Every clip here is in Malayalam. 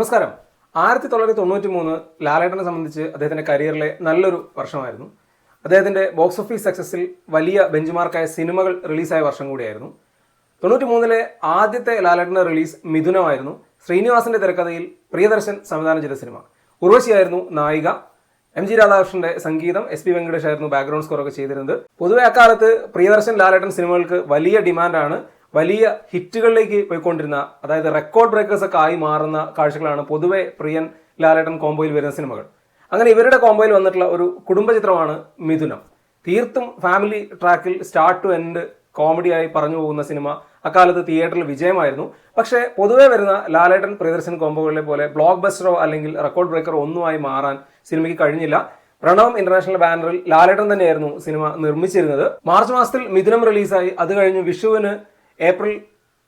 നമസ്കാരം. ആയിരത്തി തൊള്ളായിരത്തി തൊണ്ണൂറ്റി മൂന്ന് ലാലേട്ടനെ സംബന്ധിച്ച് അദ്ദേഹത്തിന്റെ കരിയറിലെ നല്ലൊരു വർഷമായിരുന്നു. അദ്ദേഹത്തിന്റെ ബോക്സ് ഓഫീസ് സക്സസിൽ വലിയ ബെഞ്ച് മാർക്കായ സിനിമകൾ റിലീസായ വർഷം കൂടിയായിരുന്നു. തൊണ്ണൂറ്റി മൂന്നിലെ ആദ്യത്തെ ലാലേട്ടന്റെ റിലീസ് മിഥുനമായിരുന്നു. ശ്രീനിവാസന്റെ തിരക്കഥയിൽ പ്രിയദർശൻ സംവിധാനം ചെയ്ത സിനിമ. ഉർവശിയായിരുന്നു നായിക. എം ജി രാധാകൃഷ്ണന്റെ സംഗീതം എസ് പി വെങ്കടേഷ് ആയിരുന്നു ബാക്ക്ഗ്രൗണ്ട് സ്കോർ ഒക്കെ ചെയ്തിരുന്നത്. പൊതുവെ അക്കാലത്ത് പ്രിയദർശൻ ലാലേട്ടൻ സിനിമകൾക്ക് വലിയ ഡിമാൻഡാണ് വലിയ ഹിറ്റുകളിലേക്ക് പോയിക്കൊണ്ടിരുന്ന അതായത് റെക്കോർഡ് ബ്രേക്കേഴ്സ് ഒക്കെ ആയി മാറുന്ന കാഴ്ചകളാണ് പൊതുവെ പ്രിയൻ ലാലേട്ടൻ കോംബോയിൽ വരുന്ന സിനിമകൾ. അങ്ങനെ ഇവരുടെ കോംബോയിൽ വന്നിട്ടുള്ള ഒരു കുടുംബ ചിത്രമാണ് മിഥുനം. തീർത്തും ഫാമിലി ട്രാക്കിൽ സ്റ്റാർട്ട് ടു എൻഡ് കോമഡിയായി പറഞ്ഞു പോകുന്ന സിനിമ അക്കാലത്ത് തിയേറ്ററിൽ വിജയമായിരുന്നു. പക്ഷേ പൊതുവേ വരുന്ന ലാലേട്ടൻ പ്രിയദർശൻ കോംബോകളിലെ പോലെ ബ്ലോക്ക് ബസ്റ്ററോ അല്ലെങ്കിൽ റെക്കോർഡ് ബ്രേക്കറോ ഒന്നുമായി മാറാൻ സിനിമയ്ക്ക് കഴിഞ്ഞില്ല. പ്രണവം ഇന്റർനാഷണൽ ബാനറിൽ ലാലേട്ടൻ തന്നെയായിരുന്നു സിനിമ നിർമ്മിച്ചിരുന്നത്. മാർച്ച് മാസത്തിൽ മിഥുനം റിലീസായി അത് കഴിഞ്ഞ് വിഷുവിന് ഏപ്രിൽ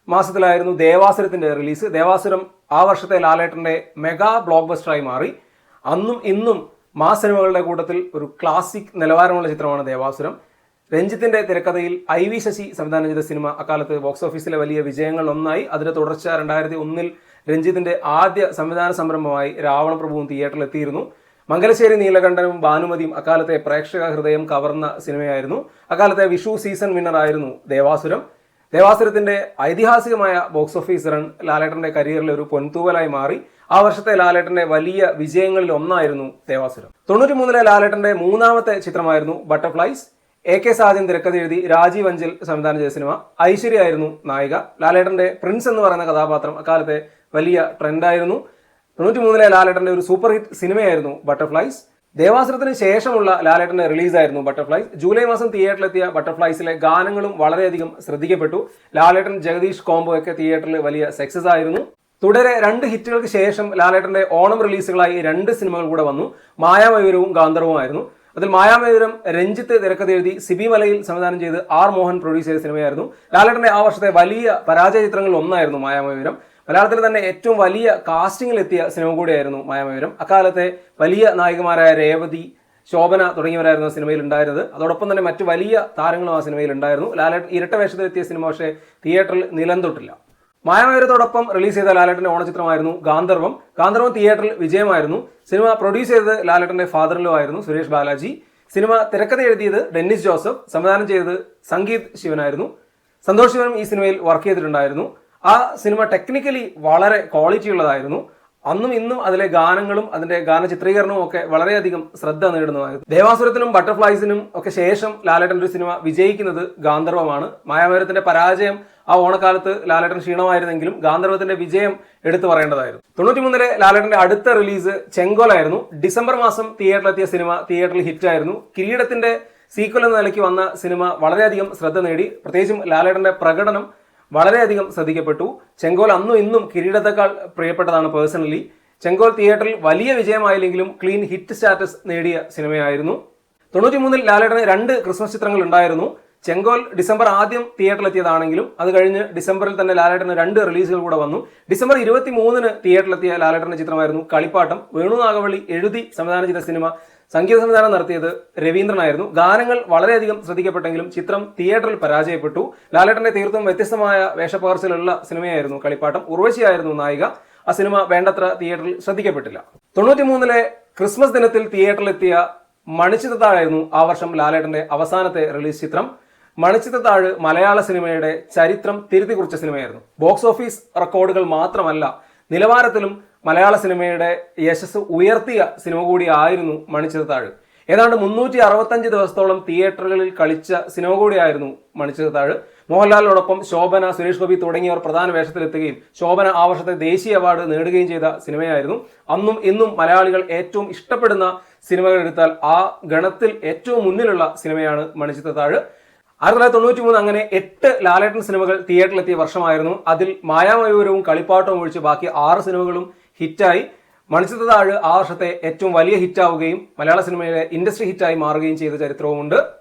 മാസത്തിലായിരുന്നു ദേവാസുരത്തിന്റെ റിലീസ്. ദേവാസുരം ആ വർഷത്തെ ലാലേട്ടന്റെ മെഗാ ബ്ലോക്ക് ബസ്റ്ററായി മാറി. അന്നും ഇന്നും മാസ് സിനിമകളുടെ കൂട്ടത്തിൽ ഒരു ക്ലാസിക് നിലവാരമുള്ള ചിത്രമാണ് ദേവാസുരം. രഞ്ജിത്തിന്റെ തിരക്കഥയിൽ ഐ വി ശശി സംവിധാനം ചെയ്ത സിനിമ അക്കാലത്ത് ബോക്സ് ഓഫീസിലെ വലിയ വിജയങ്ങൾ ഒന്നായി. അതിന്റെ തുടർച്ച രണ്ടായിരത്തി ഒന്നിൽ രഞ്ജിത്തിന്റെ ആദ്യ സംവിധാന സംരംഭമായി തിയേറ്ററിൽ എത്തിയിരുന്നു. മംഗലശ്ശേരി നീലകണ്ഠനും ഭാനുമതിയും അക്കാലത്തെ പ്രേക്ഷക ഹൃദയം കവർന്ന സിനിമയായിരുന്നു. അക്കാലത്തെ വിഷു സീസൺ വിന്നറായിരുന്നു ദേവാസുരം. ദേവാസുരത്തിന്റെ ഐതിഹാസികമായ ബോക്സ് ഓഫീസ് റൺ ലാലേട്ടന്റെ കരിയറിലെ ഒരു പൊൻതൂവലായി മാറി. ആ വർഷത്തെ ലാലേട്ടന്റെ വലിയ വിജയങ്ങളിൽ ഒന്നായിരുന്നു ദേവാസുരം. തൊണ്ണൂറ്റി മൂന്നിലെ ലാലേട്ടന്റെ മൂന്നാമത്തെ ചിത്രമായിരുന്നു ബട്ടർഫ്ലൈസ്. എ കെ സാജൻ തിരക്കഥ എഴുതി രാജീവ് അഞ്ചൽ സംവിധാനം ചെയ്ത സിനിമ ഐശ്വര്യ ആയിരുന്നു നായിക. ലാലേട്ടന്റെ പ്രിൻസ് എന്ന് പറയുന്ന കഥാപാത്രം അക്കാലത്തെ വലിയ ട്രെൻഡായിരുന്നു തൊണ്ണൂറ്റി മൂന്നിലെ ലാലേട്ടന്റെ ഒരു സൂപ്പർ ഹിറ്റ് സിനിമയായിരുന്നു ബട്ടർഫ്ലൈസ്. ദേവാസുരത്തിന് ശേഷമുള്ള ലാലേട്ടന്റെ റിലീസായിരുന്നു ബട്ടർഫ്ലൈസ് ജൂലൈ മാസം തിയേറ്ററിലെത്തിയ ബട്ടർഫ്ലൈസിലെ ഗാനങ്ങളും വളരെയധികം ശ്രദ്ധിക്കപ്പെട്ടു. ലാലേട്ടൻ ജഗദീഷ് കോംബോ ഒക്കെ തിയേറ്ററിൽ വലിയ സക്സസ് ആയിരുന്നു. തുടരെ രണ്ട് ഹിറ്റുകൾക്ക് ശേഷം ലാലേട്ടന്റെ ഓണം റിലീസുകളായി രണ്ട് സിനിമകൾ കൂടെ വന്നു. മായാമയൂരവും ഗാന്ധർവുമായിരുന്നു അതിൽ മായാമയൂരം രഞ്ജിത്ത് തിരക്കഥ എഴുതി സിബി മലയിൽ സംവിധാനം ചെയ്ത് ആർ മോഹൻ പ്രൊഡ്യൂസ് ചെയ്ത സിനിമയായിരുന്നു. ലാലേട്ടന്റെ ആ വർഷത്തെ വലിയ പരാജയ ചിത്രങ്ങളിൽ ഒന്നായിരുന്നു മായാമയൂരം. മലയാളത്തിൽ തന്നെ ഏറ്റവും വലിയ കാസ്റ്റിംഗിൽ എത്തിയ സിനിമ കൂടിയായിരുന്നു മായാമയൂരം അക്കാലത്തെ വലിയ നായികമാരായ രേവതി ശോഭന തുടങ്ങിയവരായിരുന്നു സിനിമയിൽ ഉണ്ടായിരുന്നത്. അതോടൊപ്പം തന്നെ മറ്റു വലിയ താരങ്ങളും ആ സിനിമയിൽ ഉണ്ടായിരുന്നു. ലാലേട്ട് ഇരട്ട വേഷത്തിലെത്തിയ സിനിമ പക്ഷേ തിയേറ്ററിൽ നിലം തൊട്ടില്ല. മായാമയൂരത്തോടൊപ്പം റിലീസ് ചെയ്ത ലാലേട്ടന്റെ ഓണചിത്രമായിരുന്നു ഗാന്ധർവം. ഗാന്ധർവം തിയേറ്ററിൽ വിജയമായിരുന്നു. സിനിമ പ്രൊഡ്യൂസ് ചെയ്തത് ലാലേട്ടന്റെ ഫാദറിലോ ആയിരുന്നു സുരേഷ് ബാലാജി. സിനിമ തിരക്കഥ എഴുതിയത് ഡെന്നിസ് ജോസഫ്. സംവിധാനം ചെയ്തത് സംഗീത് ശിവനായിരുന്നു. സന്തോഷ് ശിവനും ഈ സിനിമയിൽ വർക്ക് ചെയ്തിട്ടുണ്ടായിരുന്നു. ആ സിനിമ ടെക്നിക്കലി വളരെ ക്വാളിറ്റി ഉള്ളതായിരുന്നു. അന്നും ഇന്നും അതിലെ ഗാനങ്ങളും അതിന്റെ ഗാന ചിത്രീകരണവും ഒക്കെ വളരെയധികം ശ്രദ്ധ നേടുന്നതായിരുന്നു. ദേവാസുരത്തിനും ബട്ടർഫ്ലൈസിനും ഒക്കെ ശേഷം ലാലേട്ടൻ ഒരു സിനിമ വിജയിക്കുന്നത് ഗാന്ധർവമാണ്. മായാമരത്തിന്റെ പരാജയം ആ ഓണക്കാലത്ത് ലാലേട്ടൻ ക്ഷീണമായിരുന്നെങ്കിലും ഗാന്ധർവത്തിന്റെ വിജയം എടുത്തു പറയേണ്ടതായിരുന്നു. തൊണ്ണൂറ്റിമൂന്നിലെ ലാലേട്ടന്റെ അടുത്ത റിലീസ് ചെങ്കോലായിരുന്നു. ഡിസംബർ മാസം തിയേറ്ററിലെത്തിയ സിനിമ തിയേറ്ററിൽ ഹിറ്റ് ആയിരുന്നു കിരീടത്തിന്റെ സീക്വൽ എന്ന നിലയ്ക്ക് വന്ന സിനിമ വളരെയധികം ശ്രദ്ധ നേടി. പ്രത്യേകിച്ചും ലാലേട്ടന്റെ പ്രകടനം വളരെയധികം ശ്രദ്ധിക്കപ്പെട്ടു. ചെങ്കോൽ അന്നും ഇന്നും കിരീടത്തെക്കാൾ പ്രിയപ്പെട്ടതാണ് പേഴ്സണലി ചെങ്കോൽ തിയേറ്ററിൽ വലിയ വിജയമായില്ലെങ്കിലും ക്ലീൻ ഹിറ്റ് സ്റ്റാറ്റസ് നേടിയ സിനിമയായിരുന്നു. തൊണ്ണൂറ്റി മൂന്നിൽ ലാലേട്ടന് രണ്ട് ക്രിസ്മസ് ചിത്രങ്ങൾ ഉണ്ടായിരുന്നു. ചെങ്കോൽ ഡിസംബർ ആദ്യം തിയേറ്ററിലെത്തിയതാണെങ്കിലും അത് കഴിഞ്ഞ് ഡിസംബറിൽ തന്നെ ലാലേട്ടന് രണ്ട് റിലീസുകൾ കൂടെ വന്നു. ഡിസംബർ ഇരുപത്തി മൂന്നിന് തിയേറ്ററിലെത്തിയ ലാലേട്ടന്റെ ചിത്രമായിരുന്നു കളിപ്പാട്ടം. വേണു നാഗവള്ളി എഴുതി സംവിധാനം ചെയ്ത സിനിമ സംഗീത സംവിധാനം നടത്തിയത് രവീന്ദ്രനായിരുന്നു. ഗാനങ്ങൾ വളരെയധികം ശ്രദ്ധിക്കപ്പെട്ടെങ്കിലും ചിത്രം തിയേറ്ററിൽ പരാജയപ്പെട്ടു. ലാലേട്ടന്റെ തീർത്തും വ്യത്യസ്തമായ വേഷപ്പകർച്ചലുള്ള സിനിമയായിരുന്നു കളിപ്പാട്ടം. ഉർവശിയായിരുന്നു നായിക. ആ സിനിമ വേണ്ടത്ര തിയേറ്ററിൽ ശ്രദ്ധിക്കപ്പെട്ടില്ല. തൊണ്ണൂറ്റി മൂന്നിലെ ക്രിസ്മസ് ദിനത്തിൽ തിയേറ്ററിലെത്തിയ മണിച്ചിത്രത്താഴായിരുന്നു ആ വർഷം ലാലേട്ടന്റെ അവസാനത്തെ റിലീസ് ചിത്രം. മണിച്ചിത്രത്താഴ് മലയാള സിനിമയുടെ ചരിത്രം തിരുത്തി കുറിച്ച സിനിമയായിരുന്നു. ബോക്സ് ഓഫീസ് റെക്കോർഡുകൾ മാത്രമല്ല നിലവാരത്തിലും മലയാള സിനിമയുടെ യശസ് ഉയർത്തിയ സിനിമ കൂടിയായിരുന്നു മണിച്ചിരത്താഴ് ഏതാണ്ട് മുന്നൂറ്റി അറുപത്തഞ്ച് ദിവസത്തോളം തിയേറ്ററുകളിൽ കളിച്ച സിനിമ കൂടിയായിരുന്നു മണിച്ചിരത്താഴ് മോഹൻലാലിനോടൊപ്പം ശോഭന സുരേഷ് ഗോപി തുടങ്ങിയവർ പ്രധാന വേഷത്തിലെത്തുകയും ശോഭന ആ വർഷത്തെ ദേശീയ അവാർഡ് നേടുകയും ചെയ്ത സിനിമയായിരുന്നു. അന്നും ഇന്നും മലയാളികൾ ഏറ്റവും ഇഷ്ടപ്പെടുന്ന സിനിമകൾ എടുത്താൽ ആ ഗണത്തിൽ ഏറ്റവും മുന്നിലുള്ള സിനിമയാണ് മണിച്ചിത്രത്താഴ് ആയിരത്തി തൊള്ളായിരത്തി തൊണ്ണൂറ്റി മൂന്ന് അങ്ങനെ എട്ട് ലാലേട്ടൻ സിനിമകൾ തിയേറ്ററിലെത്തിയ വർഷമായിരുന്നു. അതിൽ മായാമയൂരവും കളിപ്പാട്ടവും ഒഴിച്ച് ബാക്കി ആറ് സിനിമകളും ഹിറ്റായി. മണിച്ചിത്രത്താഴ് ആ വർഷത്തെ ഏറ്റവും വലിയ ഹിറ്റാവുകയും മലയാള സിനിമയിലെ ഇൻഡസ്ട്രി ഹിറ്റായി മാറുകയും ചെയ്ത ചരിത്രവുമുണ്ട്.